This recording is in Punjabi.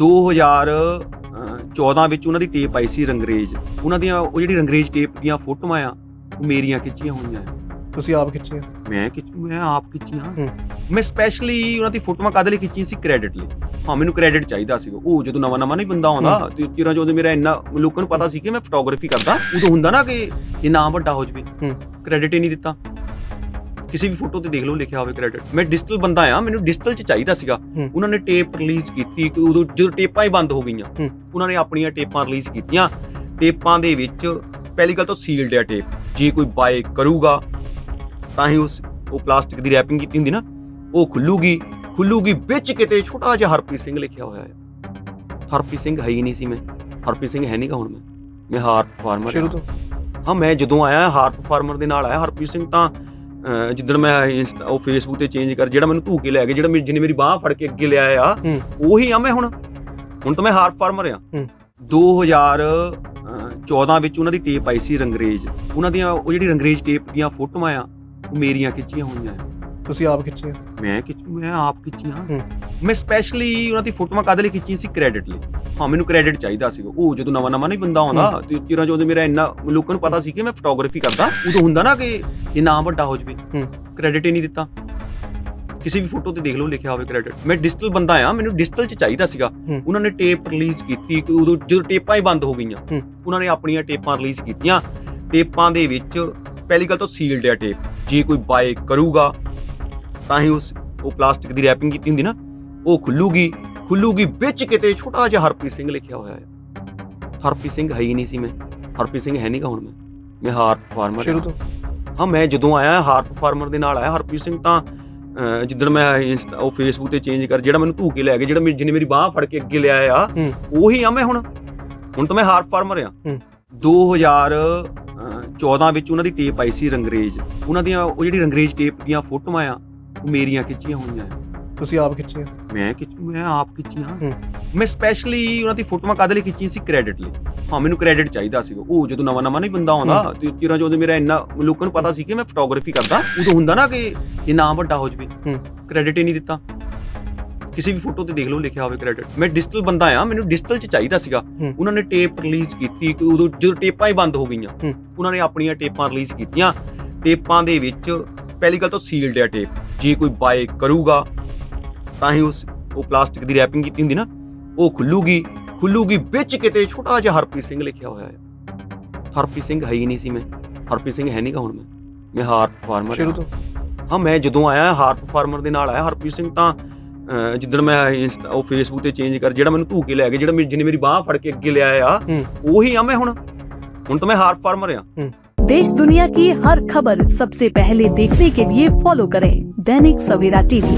2014 ਵਿੱਚ ਉਹਨਾਂ ਦੀ ਟੇਪ ਆਈ ਸੀ ਰੰਗਰੇਜ਼। ਉਹਨਾਂ ਦੀਆਂ ਉਹ ਜਿਹੜੀ ਰੰਗਰੇਜ਼ ਟੇਪ ਦੀਆਂ ਫੋਟੋਆਂ ਆ ਉਹ ਮੇਰੀਆਂ ਖਿੱਚੀਆਂ ਹੋਈਆਂ। ਆ ਤੁਸੀਂ ਆਪ ਖਿੱਚੀਆਂ? ਮੈਂ ਖਿੱਚ ਮੈਂ ਆਪ ਖਿੱਚੀਆਂ। ਮੈਂ ਸਪੈਸ਼ਲੀ ਉਹਨਾਂ ਦੀ ਫੋਟੋਆਂ ਕਾਹਦੇ ਲਈ ਖਿੱਚੀਆਂ ਸੀ? ਕ੍ਰੈਡਿਟ ਲਈ। ਹਾਂ ਮੈਨੂੰ ਕ੍ਰੈਡਿਟ ਚਾਹੀਦਾ ਸੀ ਉਹ ਜਦੋਂ ਨਵਾਂ ਨਵਾਂ ਨਹੀਂ ਬੰਦਾ ਆਉਂਦਾ ਤੇ ਚਿਰਾਂ ਜਦੋਂ ਮੇਰਾ ਇੰਨਾ ਲੋਕਾਂ ਨੂੰ ਪਤਾ ਸੀ ਕਿ ਮੈਂ ਫੋਟੋਗ੍ਰਾਫੀ ਕਰਦਾ ਉਦੋਂ ਹੁੰਦਾ ਨਾ ਕਿ ਇਹ ਨਾਮ ਵੱਡਾ ਹੋ ਜਵੇ। ਕ੍ਰੈਡਿਟ ਹੀ ਨਹੀਂ ਦਿੱਤਾ। ਕਿਸੇ ਵੀ ਫੋਟੋ ਤੇ ਦੇਖ ਲਓ ਲਿਖਿਆ ਹੋਵੇ ਕ੍ਰੈਡਿਟ ਮੈਂ ਡਿਜੀਟਲ ਬੰਦਾ ਆ ਮੈਨੂੰ ਡਿਜੀਟਲ ਚ ਚਾਹੀਦਾ ਸੀਗਾ। ਉਹਨਾਂ ਨੇ ਟੇਪ ਰਿਲੀਜ਼ ਕੀਤੀ ਕਿ ਉਦੋਂ ਜਦੋਂ ਟੇਪਾਂ ਹੀ ਬੰਦ ਹੋ ਗਈਆਂ। ਉਹਨਾਂ ਨੇ ਆਪਣੀਆਂ ਟੇਪਾਂ ਰਿਲੀਜ਼ ਕੀਤੀਆਂ। ਟੇਪਾਂ ਦੇ ਵਿੱਚ ਪਹਿਲੀ ਗੱਲ ਤਾਂ ਸੀਲਡ ਆ ਟੇਪ ਜੇ ਕੋਈ ਬਾਏ ਕਰੂਗਾ ਤਾਂ ਹੀ ਉਸ ਉਹ ਪਲਾਸਟਿਕ ਦੀ ਰੈਪਿੰਗ ਕੀਤੀ ਹੁੰਦੀ ਨਾ ਉਹ ਖੁੱਲੂਗੀ। ਖੁੱਲੂਗੀ ਵਿੱਚ ਕਿਤੇ ਛੋਟਾ ਜਿਹਾ ਹਰਪ੍ਰੀਤ ਸਿੰਘ ਲਿਖਿਆ ਹੋਇਆ ਹੈ ਹਰਪ੍ਰੀਤ ਸਿੰਘ ਹੈ ਹੀ ਨਹੀਂ ਸੀ ਮੈਂ। ਹਰਪ੍ਰੀਤ ਸਿੰਘ ਹੈ ਨਹੀਂਗਾ ਹੁਣ ਮੈਂ। ਮੈਂ ਹਾਰਟ ਫਾਰਮਰ ਸ਼ੁਰੂ ਤੋਂ। ਹਾਂ ਮੈਂ ਜਦੋਂ ਆਇਆ ਹਾਰਟ ਫਾਰਮਰ ਦੇ ਨਾਲ ਆਇਆ ਹਰਪ੍ਰੀਤ ਸਿੰਘ ਤਾਂ ਜਿੱਦਣ ਮੈਂ ਇੰਸਟਾ ਉਹ ਫੇਸਬੁੱਕ ਤੇ ਚੇਂਜ ਕਰ ਜਿਹੜਾ ਮੈਨੂੰ ਧੂ ਕੇ ਲੈ ਗਿਆ ਜਿਹੜਾ ਮੇਰੀ ਜਿਹਨੇ ਮੇਰੀ ਬਾਹ ਫੜ ਕੇ ਅੱਗੇ ਲਿਆਇਆ ਆ। ਉਹੀ ਆ ਮੈਂ ਹੁਣ। ਹੁਣ ਤਾਂ ਮੈਂ ਹਾਰਟ ਫਾਰਮਰ ਆ। ਹੂੰ। 2014 ਵਿੱਚ ਉਹਨਾਂ ਦੀ ਟੇਪ ਆਈ ਸੀ ਰੰਗਰੇਜ਼। ਉਹਨਾਂ ਦੀਆਂ ਉਹ ਜਿਹੜੀ ਰੰਗਰੇਜ਼ ਟੇਪ ਦੀਆਂ ਫੋਟੋਆਂ ਆ ਉਹ ਮੇਰੀਆਂ ਖਿੱਚੀਆਂ ਹੋਈਆਂ ਆ। ਤੁਸੀਂ ਆਪ ਖਿੱਚੀਆਂ? ਮੈਂ ਖਿੱਚ ਮੈਂ ਆਪ ਖਿੱਚੀਆਂ। ਮੈਂ ਸਪੈਸ਼ਲੀ ਉਹਨਾਂ ਦੀ ਫੋਟੋਆਂ ਕਾਹਦੇ ਲਈ ਖਿੱਚੀਆਂ ਸੀ? ਕ੍ਰੈਡਿਟ ਲਈ। ਹਾਂ ਮੈਨੂੰ ਕ੍ਰੈਡਿਟ ਚਾਹੀਦਾ ਸੀ ਉਹ ਜਦੋਂ ਨਵਾਂ ਨਵਾਂ ਨਹੀਂ ਬੰਦਾ ਆਉਂਦਾ ਤੇ ਚਿਰਾਂ ਜਦੋਂ ਮੇਰਾ ਇੰਨਾ ਲੋਕਾਂ ਨੂੰ ਪਤਾ ਸੀ ਕਿ ਮੈਂ ਫੋਟੋਗ੍ਰਾਫੀ ਕਰਦਾ ਉਦੋਂ ਹੁੰਦਾ ਨਾ ਕਿ ਇਹ ਨਾਮ ਵੱਡਾ ਹੋ ਜਵੇ। ਕ੍ਰੈਡਿਟ ਹੀ ਨਹੀਂ ਦਿੱਤਾ। ਕਿਸੇ ਵੀ ਫੋਟੋ ਤੇ ਦੇਖ ਲਓ ਲਿਖਿਆ ਹੋਵੇ ਕ੍ਰੈਡਿਟ ਮੈਂ ਡਿਜੀਟਲ ਬੰਦਾ ਆ ਮੈਨੂੰ ਡਿਜੀਟਲ ਚ ਚਾਹੀਦਾ ਸੀਗਾ। ਉਹਨਾਂ ਨੇ ਟੇਪ ਰਿਲੀਜ਼ ਕੀਤੀ ਕਿ ਉਦੋਂ ਜਦੋਂ ਟੇਪਾਂ ਹੀ ਬੰਦ ਹੋ ਗਈਆਂ। ਉਹਨਾਂ ਨੇ ਆਪਣੀਆਂ ਟੇਪਾਂ ਰਿਲੀਜ਼ ਕੀਤੀਆਂ। ਟੇਪਾਂ ਦੇ ਵਿੱਚ ਪਹਿਲੀ ਗੱਲ ਤਾਂ ਸੀਲਡ ਆ ਟੇਪ ਜੇ ਕੋਈ ਬਾਏ ਕਰੂਗਾ ਤਾਂ ਹੀ ਉਸ ਉਹ ਪਲਾਸਟਿਕ ਦੀ ਰੈਪਿੰਗ ਕੀਤੀ ਹੁੰਦੀ ਨਾ ਉਹ ਖੁੱਲੂਗੀ। ਖੁੱਲੂਗੀ ਵਿੱਚ ਕਿਤੇ ਛੋਟਾ ਜਿਹਾ ਹਰਪ੍ਰੀਤ ਸਿੰਘ ਲਿਖਿਆ ਹੋਇਆ ਹੈ। ਹਰਪ੍ਰੀਤ ਸਿੰਘ ਹੈ ਹੀ ਨਹੀਂ ਸੀ ਮੈਂ। ਹਰਪ੍ਰੀਤ ਸਿੰਘ ਹੈ ਨਹੀਂਗਾ ਹੁਣ ਮੈਂ। ਮੈਂ ਹਾਰਟ ਫਾਰਮਰ ਸ਼ੁਰੂ ਤੋਂ? ਹਾਂ ਮੈਂ ਜਦੋਂ ਆਇਆ ਹਾਰਟ ਫਾਰਮਰ ਦੇ ਨਾਲ ਆਇਆ ਹਰਪ੍ਰੀਤ ਸਿੰਘ ਤਾਂ ਅਹ, ਜਿੱਦਣ ਮੈਂ ਇੰਸਟਾ ਉਹ ਫੇਸਬੁੱਕ ਤੇ ਚੇਂਜ ਕਰ ਜਿਹੜਾ ਮੈਨੂੰ ਧੂ ਕੇ ਲੈ ਗਿਆ ਜਿਹੜਾ ਮੇਰੀ ਜਿਹਨੇ ਮੇਰੀ ਬਾਹ ਫੜ ਕੇ ਅੱਗੇ ਲਿਆਇਆ ਆ ਹੂੰ। ਉਹੀ ਆ ਮੈਂ ਹੁਣ। ਹੁਣ ਤਾਂ ਮੈਂ ਹਾਰਟ ਫਾਰਮਰ ਆ। ਹੂੰ। 2014 ਵਿੱਚ ਉਹਨਾਂ ਦੀ ਟੇਪ ਆਈ ਸੀ ਰੰਗਰੇਜ਼। ਉਹਨਾਂ ਦੀਆਂ ਉਹ ਜਿਹੜੀ ਰੰਗਰੇਜ਼ ਟੇਪ ਦੀਆਂ ਫੋਟੋਆਂ ਆ ਉਹ ਮੇਰੀਆਂ ਖਿੱਚੀਆਂ ਹੋਈਆਂ ਆ। ਤੁਸੀਂ ਆਪ ਖਿੱਚੀਆਂ? ਮੈਂ ਖਿੱਚ ਮੈਂ ਆਪ ਖਿੱਚੀਆਂ। ਮੈਂ ਸਪੈਸ਼ਲੀ ਉਹਨਾਂ ਦੀ ਫੋਟੋਆਂ ਕਾਹਦੇ ਲਈ ਖਿੱਚੀਆਂ ਸੀ ਕ੍ਰੈਡਿਟ ਲਈ। ਹਾਂ ਮੈਨੂੰ ਕ੍ਰੈਡਿਟ ਚਾਹੀਦਾ ਸੀ ਉਹ। ਜਦੋਂ ਨਵਾਂ ਨਵਾਂ ਨਹੀਂ ਬੰਦਾ ਆਉਂਦਾ ਤੇ ਚਿਰਾਂ ਜਦੋਂ ਮੇਰਾ ਇੰਨਾ ਲੋਕਾਂ ਨੂੰ ਪਤਾ ਸੀ ਕਿ ਮੈਂ ਫੋਟੋਗ੍ਰਾਫੀ ਕਰਦਾ ਉਦੋਂ ਹੁੰਦਾ ਨਾ ਕਿ ਇਹ ਨਾਮ ਵੱਡਾ ਹੋ ਜਵੇ। ਕ੍ਰੈਡਿਟ ਹੀ ਨਹੀਂ ਦਿੱਤਾ। ਕਿਸੇ ਵੀ ਫੋਟੋ ਤੇ ਦੇਖ ਲਓ ਲਿਖਿਆ ਹੋਵੇ ਕ੍ਰੈਡਿਟ ਮੈਂ ਡਿਜੀਟਲ ਬੰਦਾ ਆ ਮੈਨੂੰ ਡਿਜੀਟਲ ਚ ਚਾਹੀਦਾ ਸੀਗਾ। ਉਹਨਾਂ ਨੇ ਟੇਪ ਰਿਲੀਜ਼ ਕੀਤੀ ਕਿ ਉਦੋਂ ਜਦੋਂ ਟੇਪਾਂ ਹੀ ਬੰਦ ਹੋ ਗਈਆਂ। ਉਹਨਾਂ ਨੇ ਆਪਣੀਆਂ ਟੇਪਾਂ ਰਿਲੀਜ਼ ਕੀਤੀਆਂ। ਟੇਪਾਂ ਦੇ ਵਿੱਚ ਪਹਿਲੀ ਗੱਲ ਤਾਂ ਸੀਲਡ ਆ ਟੇਪ ਜੇ ਕੋਈ ਬਾਏ ਕਰੂਗਾ ਤਾਂ ਹੀ ਉਸ ਉਹ ਪਲਾਸਟਿਕ ਦੀ ਰੈਪਿੰਗ ਕੀਤੀ ਹੁੰਦੀ ਨਾ ਉਹ ਖੁੱਲੂਗੀ ਖੁੱਲੂਗੀ ਵਿੱਚ ਕਿਤੇ ਛੋਟਾ ਜਿਹਾ ਹਰਪ੍ਰੀਤ ਸਿੰਘ ਲਿਖਿਆ ਹੋਇਆ ਹੈ ਹਰਪ੍ਰੀਤ ਸਿੰਘ ਹੈ ਹੀ ਨਹੀਂ ਸੀ ਮੈਂ ਹਰਪ੍ਰੀਤ ਸਿੰਘ ਹੈ ਨਹੀਂਗਾ ਹੁਣ ਮੈਂ ਮੈਂ ਹਾਰਟ ਫਾਰਮਰ ਸ਼ੁਰੂ ਤੋਂ ਹਾਂ ਮੈਂ ਜਦੋਂ ਆਇਆ ਹਾਰਟ ਫਾਰਮਰ ਦੇ ਨਾਲ ਆਇਆ ਹਰਪ੍ਰੀਤ ਸਿੰਘ ਤਾਂ ਅਹ, ਜਿੱਦਣ ਮੈਂ ਇੰਸਟਾ ਉਹ ਫੇਸਬੁੱਕ ਤੇ ਚੇਂਜ ਕਰ ਜਿਹੜਾ ਮੈਨੂੰ ਧੂ ਕੇ ਲੈ ਗਿਆ ਜਿਹੜਾ ਮੇਰੀ ਜਿਹਨੇ ਮੇਰੀ ਬਾਹ ਫੜ ਕੇ ਅੱਗੇ ਲਿਆਇਆ ਆ ਹੂੰ। ਉਹੀ ਆ ਮੈਂ ਹੁਣ ਹੁਣ ਤਾਂ ਮੈਂ ਹਾਰਟ ਫਾਰਮਰ ਆ देश दुनिया की हर खबर सबसे पहले देखने के लिए फॉलो करें दैनिक सवेरा टीवी